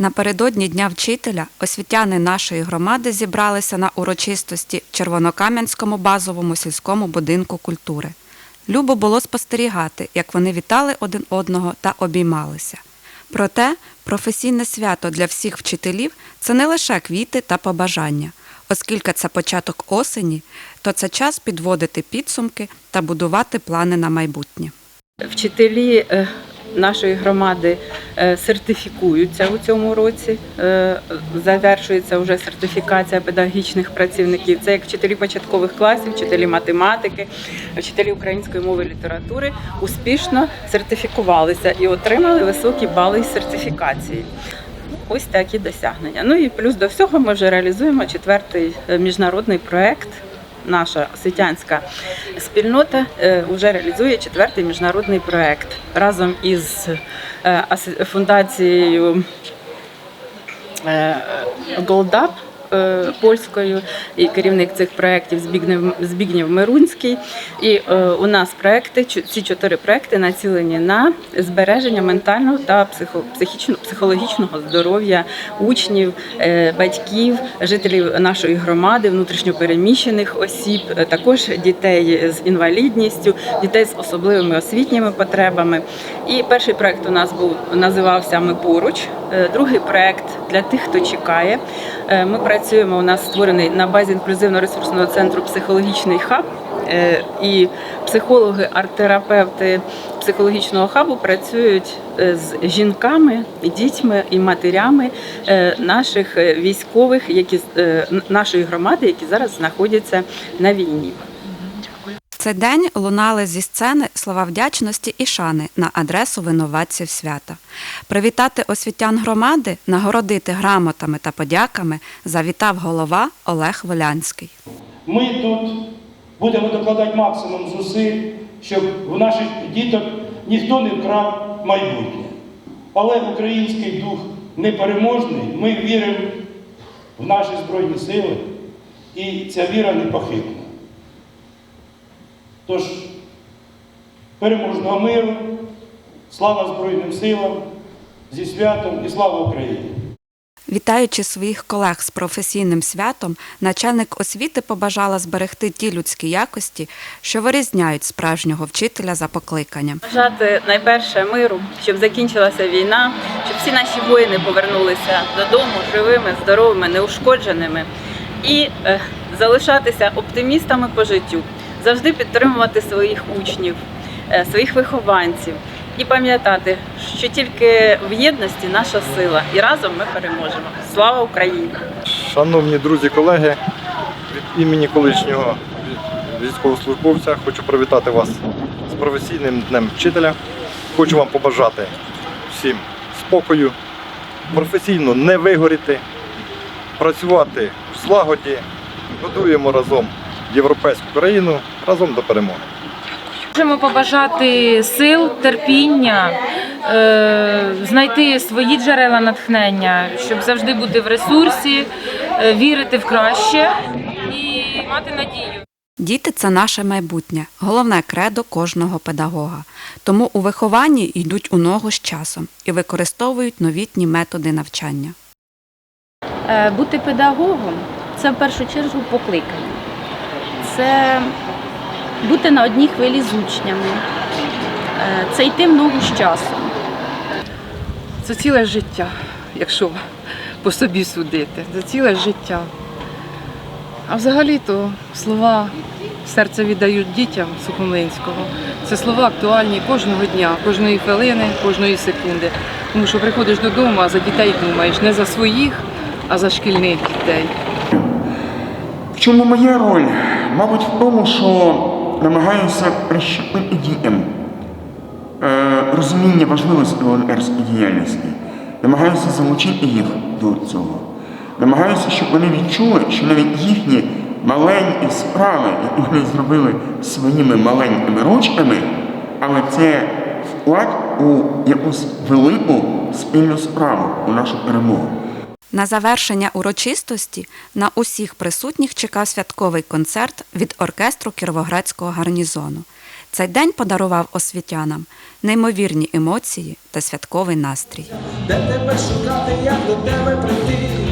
Напередодні Дня вчителя освітяни нашої громади зібралися на урочистості в Червонокам'янському базовому сільському будинку культури. Любо було спостерігати, як вони вітали один одного та обіймалися. Проте професійне свято для всіх вчителів це не лише квіти та побажання, оскільки це початок осені, то це час підводити підсумки та будувати плани на майбутнє. Вчителі е, нашої громади е, сертифікуються у цьому році. Е, Завершується вже сертифікація педагогічних працівників. Це як вчителі початкових класів, вчителі математики, вчителі української мови і літератури успішно сертифікувалися і отримали високі бали із сертифікації. Ось такі досягнення. Ну і плюс до всього ми вже реалізуємо четвертий е, міжнародний проект. Наша освітянська спільнота е, вже реалізує четвертий міжнародний проект. Разом із е, фундацією Голдап е, польською і керівник цих проєктів Збігнев, Збігнєв Мирунський. І е, у нас проекти, ці чотири проекти націлені на збереження ментального та психологічного здоров'я учнів, е, батьків, жителів нашої громади, внутрішньопереміщених осіб, е, також дітей з інвалідністю, дітей з особливими освітніми потребами. І перший проект у нас був називався Ми поруч. Е, Другий проект для тих, хто чекає. Е, Ми працюємо. У нас створений на базі інклюзивно-ресурсного центру психологічний хаб. Е, І психологи, арт-терапевти психологічного хабу працюють е, з жінками, дітьми і матерями е, наших військових, які нашої громади, які зараз знаходяться на війні. Цей день лунали зі сцени слова вдячності і шани на адресу винуватців свята. Привітати освітян громади, нагородити грамотами та подяками завітав голова Олег Волянський. Ми тут будемо докладати максимум зусиль, щоб в наших діток ніхто не вкрав майбутнє. Але український дух непереможний. Ми віримо в наші Збройні Сили, і ця віра непохитна. Тож, переможного миру, слава Збройним силам, зі святом і слава Україні! Вітаючи своїх колег з професійним святом, начальник освіти побажала зберегти ті людські якості, що вирізняють справжнього вчителя за покликанням. Бажати найперше миру, щоб закінчилася війна, щоб всі наші воїни повернулися додому живими, здоровими, неушкодженими і е, залишатися оптимістами по життю, завжди підтримувати своїх учнів, е, своїх вихованців і пам'ятати, що тільки в єдності наша сила, і разом ми переможемо. Слава Україні! Шановні друзі, колеги, від імені колишнього військовослужбовця хочу привітати вас з професійним днем вчителя. Хочу вам побажати всім спокою, професійно не вигоріти, працювати в злагоді, будуємо разом європейську країну разом до перемоги. Можемо побажати сил, терпіння, е, знайти свої джерела натхнення, щоб завжди бути в ресурсі, е, вірити в краще і мати надію. Діти це наше майбутнє, головне кредо кожного педагога. Тому у вихованні йдуть у ногу з часом і використовують новітні методи навчання. Е, Бути педагогом це в першу чергу покликання. Це бути на одній хвилі з учнями, Е, це йти в ногу з часом. Це ціле життя, якщо по собі судити. Це ціле життя. А взагалі-то слова серце віддають дітям Сухомлинського. Це слова актуальні кожного дня, кожної хвилини, кожної секунди. Тому що приходиш додому, а за дітей думаєш не за своїх, а за шкільних дітей. В чому моя роль? Мабуть, в тому, що намагаюся прищепити дітям е, розуміння важливості волонтерської діяльності. Намагаюся залучити їх до цього. Намагаюся, щоб вони відчули, що навіть їхні маленькі справи, які вони зробили своїми маленькими ручками, але це вклад у якусь велику спільну справу, у нашу перемогу. На завершення урочистості на усіх присутніх чекав святковий концерт від оркестру Кіровоградського гарнізону. Цей день подарував освітянам неймовірні емоції та святковий настрій. Де тебе шукати, як до тебе прийти,